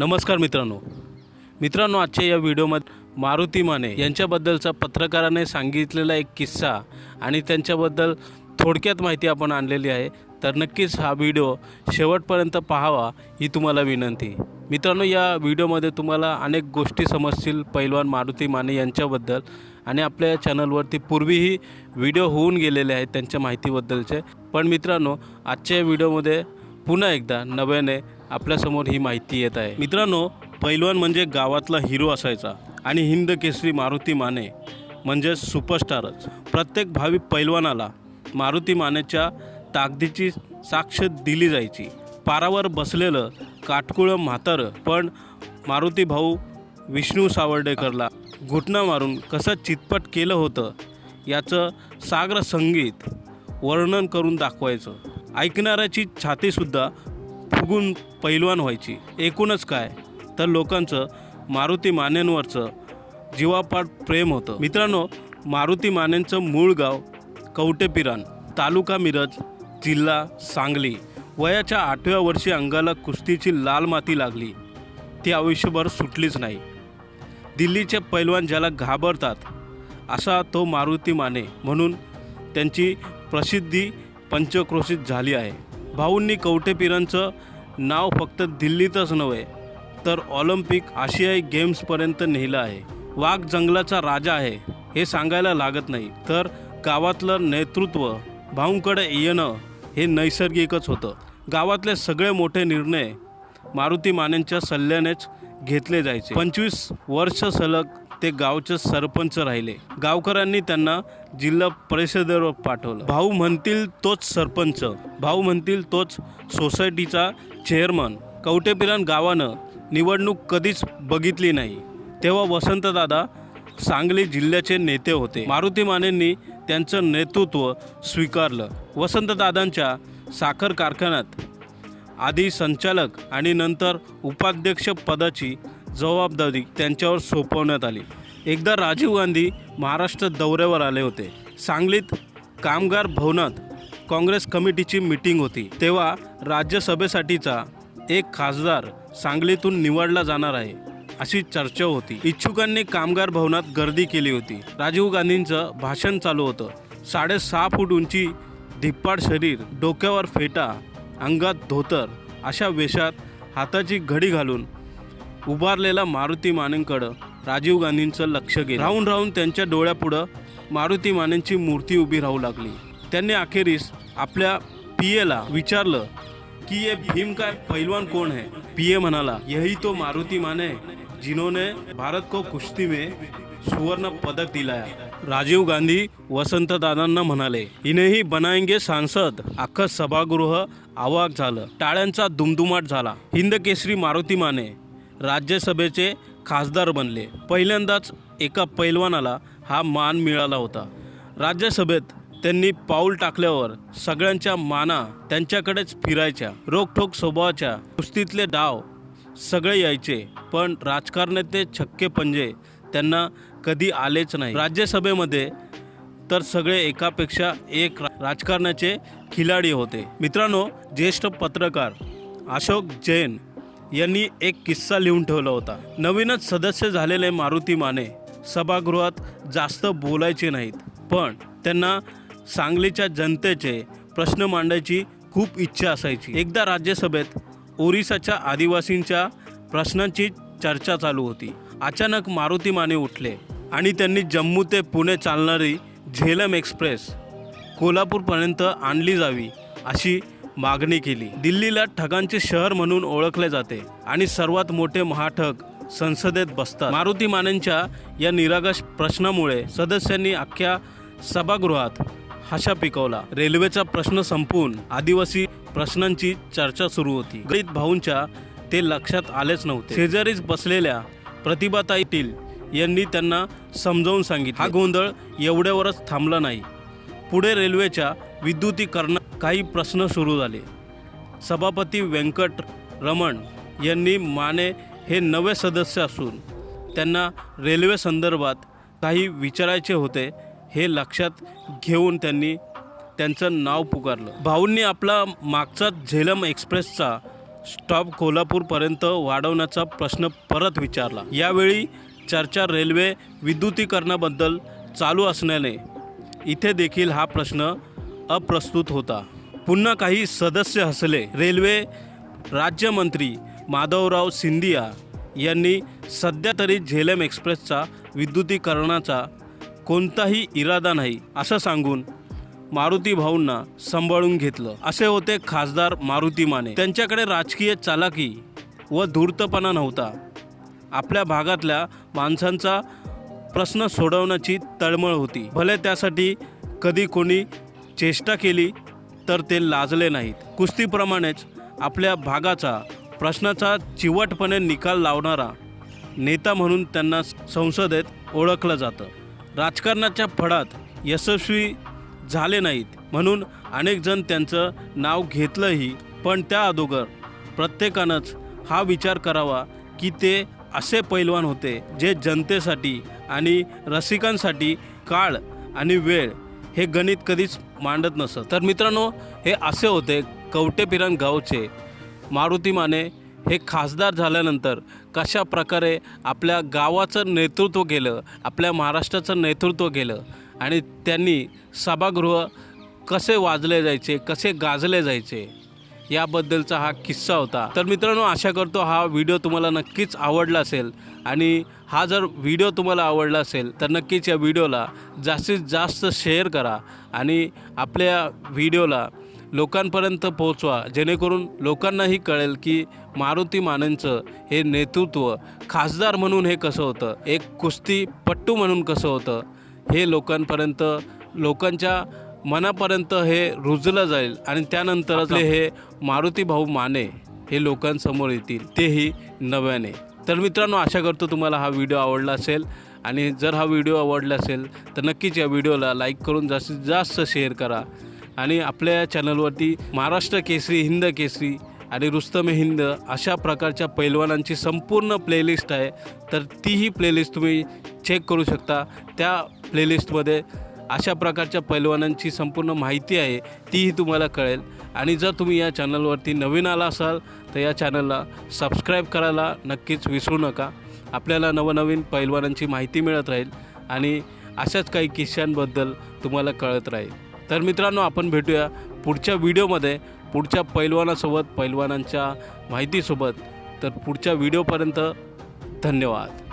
नमस्कार मित्रांनो. मित्रांनो आजच्या या व्हिडिओमध्ये मारुती माने यांच्याबद्दलचा पत्रकाराने सांगितलेला एक किस्सा आणि त्यांच्याबद्दल थोडक्यात माहिती आपण आणलेली आहे. तर नक्कीच हा व्हिडिओ शेवटपर्यंत पाहावा ही तुम्हाला विनंती. मित्रांनो या व्हिडिओमध्ये तुम्हाला अनेक गोष्टी समजतील पैलवान मारुती माने यांच्याबद्दल आणि आपल्या चॅनलवरती पूर्वीही व्हिडिओ होऊन गेलेले आहेत त्यांच्या माहितीबद्दलचे. पण मित्रांनो आजच्या या व्हिडिओमध्ये पुन्हा एकदा नव्याने आपल्यासमोर ही माहिती येत आहे. मित्रांनो पैलवान म्हणजे गावातला हिरो असायचा आणि हिंद केसरी मारुती माने म्हणजे सुपरस्टारच. प्रत्येक भावी पैलवानाला मारुती मानेच्या ताकदीची साक्ष दिली जायची. पारावर बसलेलं काटकुळं म्हातारं पण मारुती भाऊ विष्णू सावर्डेकरला घुटणा मारून कसं चितपट केलं होतं याचं साग्र संगीत वर्णन करून दाखवायचं. ऐकणाऱ्याची छातीसुद्धा फुगून पैलवान व्हायची. एकूणच काय? तर लोकांचं मारुती मानेंवरचं जीवापाड प्रेम होतं. मित्रांनो मारुती मानेंचं मूळ गाव कवटेपिरान तालुका मिरज जिल्हा सांगली. वयाच्या आठव्या वर्षी अंगाला कुस्तीची लाल माती लागली. ती आयुष्यभर सुटलीच नाही. दिल्लीचे पैलवान ज्याला घाबरतात असा तो मारुती माने म्हणून त्यांची प्रसिद्धी पंचक्रोशीत झाली आहे. भाऊंनी कवटेपिरांचं नाव फक्त दिल्लीतच नव्हे तर ऑलिम्पिक आशियाई गेम्सपर्यंत नेलं आहे. वाघ जंगलाचा राजा आहे हे सांगायला लागत नाही तर गावातलं नेतृत्व भाऊंकडे येणं हे नैसर्गिकच होतं. गावातले सगळे मोठे निर्णय मारुती मानेंच्या सल्ल्यानेच घेतले जायचे. पंचवीस वर्ष सलग ते गावचे सरपंच राहिले. गावकऱ्यांनी त्यांना जिल्हा परिषदेवर पाठवलं. भाऊ म्हणतील तोच सरपंच भाऊ म्हणतील तोच सोसायटीचा चेअरमन. कवटेपिरान गावानं निवडणूक कधीच बघितली नाही. तेव्हा वसंतदादा सांगली जिल्ह्याचे नेते होते. मारुती मानेंनी त्यांचं नेतृत्व स्वीकारलं. वसंतदादांच्या साखर कारखान्यात आधी संचालक आणि नंतर उपाध्यक्ष पदाची जबाबदारी त्यांच्यावर सोपवण्यात आली. एकदा राजीव गांधी महाराष्ट्र दौऱ्यावर आले होते. सांगलीत कामगार भवनात काँग्रेस कमिटीची मीटिंग होती. तेव्हा राज्यसभेसाठीचा एक खासदार सांगलीतून निवडला जाणार आहे अशी चर्चा होती. इच्छुकांनी कामगार भवनात गर्दी केली होती. राजीव गांधींचं भाषण चालू होतं. साडेसहा फूट उंची धिप्पाड शरीर डोक्यावर फेटा अंगात धोतर अशा वेशात हाताची घडी घालून उभारलेला मारुती मानेंकडं राजीव गांधींचं लक्ष गेलं. राहून राहून त्यांच्या डोळ्यापुढं मारुती मानेंची मूर्ती उभी राहू लागली. त्यांनी अखेरीस आपल्या पी एला विचारलं कि ये भीम का पहलवान कौन है? पीए म्हणाला यही तो मारुति माने जिन्होंने भारत को कुस्ती में सुवर्ण पदक दिलाया. राजीव गांधी वसंतदादांना म्हणाले इनेही बनाएंगे सांसद. अख्खं सभागृह आवाक झालं. टाळ्यांचा दुमदुमाट झाला. हिंद केसरी मारुती माने राज्यसभेचे खासदार बनले. पहिल्यांदाच एका पैलवानाला हा मान मिळाला होता. राज्यसभेत त्यांनी पाऊल टाकल्यावर सगळ्यांच्या माना त्यांच्याकडेच फिरायच्या. रोखठोक स्वभावाच्या कुस्तीतले डाव सगळे यायचे पण राजकारण्याचे छक्के पंजे त्यांना कधी आलेच नाही. राज्यसभेमध्ये तर सगळे एकापेक्षा एक राजकारणाचे खिलाडी होते. मित्रांनो ज्येष्ठ पत्रकार अशोक जैन यांनी एक किस्सा लिहून ठेवला होता. नवीनच सदस्य झालेले मारुती माने सभागृहात जास्त बोलायचे नाहीत पण त्यांना सांगलीच्या जनतेचे प्रश्न मांडायची खूप इच्छा असायची. एकदा राज्यसभेत ओरिसाच्या आदिवासींच्या प्रश्नांची चर्चा चालू होती. अचानक मारुती माने उठले आणि त्यांनी जम्मू ते पुणे चालणारी झेलम एक्सप्रेस कोल्हापूरपर्यंत आणली जावी अशी मागणी केली. दिल्लीला ठगांचे शहर म्हणून ओळखले जाते आणि सर्वात मोठे महाठग संसदेत बसतात. मारुती मानेंच्या या निरागस प्रश्नामुळे सदस्यांनी अख्ख्या सभागृहात हशा पिकवला. रेल्वेचा प्रश्न संपवून आदिवासी प्रश्नांची चर्चा सुरू होती. गरीब भाऊंच्या ते लक्षात आलेच नव्हते. शेजारीच बसलेल्या प्रतिभाताई टील यांनी त्यांना समजावून सांगितले हा गोंधळ एवढ्यावरच थांबला नाही. पुढे रेल्वेच्या विद्युतीकरण काही प्रश्न सुरू झाले. सभापती व्यंकट रमण यांनी माने हे नवे सदस्य असून त्यांना रेल्वे संदर्भात काही विचारायचे होते हे लक्षात घेऊन त्यांनी त्यांचं नाव पुकारलं. भाऊंनी आपला मागचा झेलम एक्सप्रेसचा स्टॉप कोल्हापूरपर्यंत वाढवण्याचा प्रश्न परत विचारला. यावेळी चर्चा रेल्वे विद्युतीकरणाबद्दल चालू असण्याने इथे देखील हा प्रश्न अप्रस्तुत होता. पुन्हा काही सदस्य हसले. रेल्वे राज्यमंत्री माधवराव सिंधिया यांनी सध्या तरी झेलम एक्सप्रेसचा विद्युतीकरणाचा कोणताही इरादा नाही असं सांगून मारुती भाऊंना सांभाळून घेतलं. असे होते खासदार मारुती माने. त्यांच्याकडे राजकीय चालाकी व धूर्तपणा नव्हता. आपल्या भागातल्या माणसांचा प्रश्न सोडवण्याची तळमळ होती. भले त्यासाठी कधी कोणी चेष्टा केली तर ते लाजले नाहीत. कुस्तीप्रमाणेच आपल्या भागाचा प्रश्नाचा चिवटपणे निकाल लावणारा नेता म्हणून त्यांना संसदेत ओळखलं जातं. राजकारणाच्या फडात यशस्वी झाले नाहीत म्हणून अनेक जण त्यांचं नाव घेतलंही पण त्या अगोदर प्रत्येकानंच हा विचार करावा की ते असे पैलवान होते जे जनतेसाठी आणि रसिकांसाठी काळ आणि वेळ हे गणित कधीच मांडत नसत. तर मित्रांनो हे असे होते कवटेपिरण गावचे मारुती माने. हे खासदार झाल्यानंतर कशा प्रकारे आपल्या गावाचं नेतृत्व केलं आपल्या महाराष्ट्राचं नेतृत्व केलं आणि त्यांनी सभागृह कसे वाजले जायचे कसे गाजले जायचे याबद्दलचा हा किस्सा होता. तर मित्रांनो आशा करतो हा व्हिडिओ तुम्हाला नक्कीच आवडला असेल. आणि हा जर व्हिडिओ तुम्हाला आवडला असेल तर नक्कीच या व्हिडिओला जास्तीत जास्त शेअर करा आणि आपल्या व्हिडिओला लोकांपर्यंत पोहोचवा जेणेकरून लोकांनाही कळेल की मारुती मानेंचं हे नेतृत्व खासदार म्हणून हे कसं होतं एक कुस्तीपट्टू म्हणून कसं होतं हे लोकांपर्यंत लोकांच्या मनापर्यंत हे रुजलं जाईल आणि त्यानंतरच हे मारुती भाऊ माने हे लोकांसमोर येतील तेही नव्याने. तर मित्रांनो आशा करतो तुम्हाला हा व्हिडिओ आवडला असेल आणि जर हा व्हिडिओ आवडला असेल तर नक्कीच या व्हिडिओला लाईक करून जास्तीत जास्त शेअर करा. आणि आपल्या या चॅनलवरती महाराष्ट्र केसरी हिंद केसरी आणि रुस्तमे हिंद अशा प्रकारच्या पैलवानांची संपूर्ण प्लेलिस्ट आहे तर तीही प्लेलिस्ट तुम्ही चेक करू शकता. त्या प्लेलिस्टमध्ये अशा प्रकारच्या पैलवानांची संपूर्ण माहिती आहे तीही तुम्हाला कळेल. आणि जर तुम्ही या चॅनलवरती नवीन आला असाल तर या चॅनलला सबस्क्राईब करायला नक्कीच विसरू नका. आपल्याला नवनवीन पैलवानांची माहिती मिळत राहील आणि अशाच काही किस्स्यांबद्दल तुम्हाला कळत राहील. तर मित्रांनो आपण भेटूया पुढच्या व्हिडिओमध्ये. पुढच्या पैलवानासोबत पैलवानांच्या माहितीसोबत. तर पुढच्या व्हिडिओपर्यंत धन्यवाद.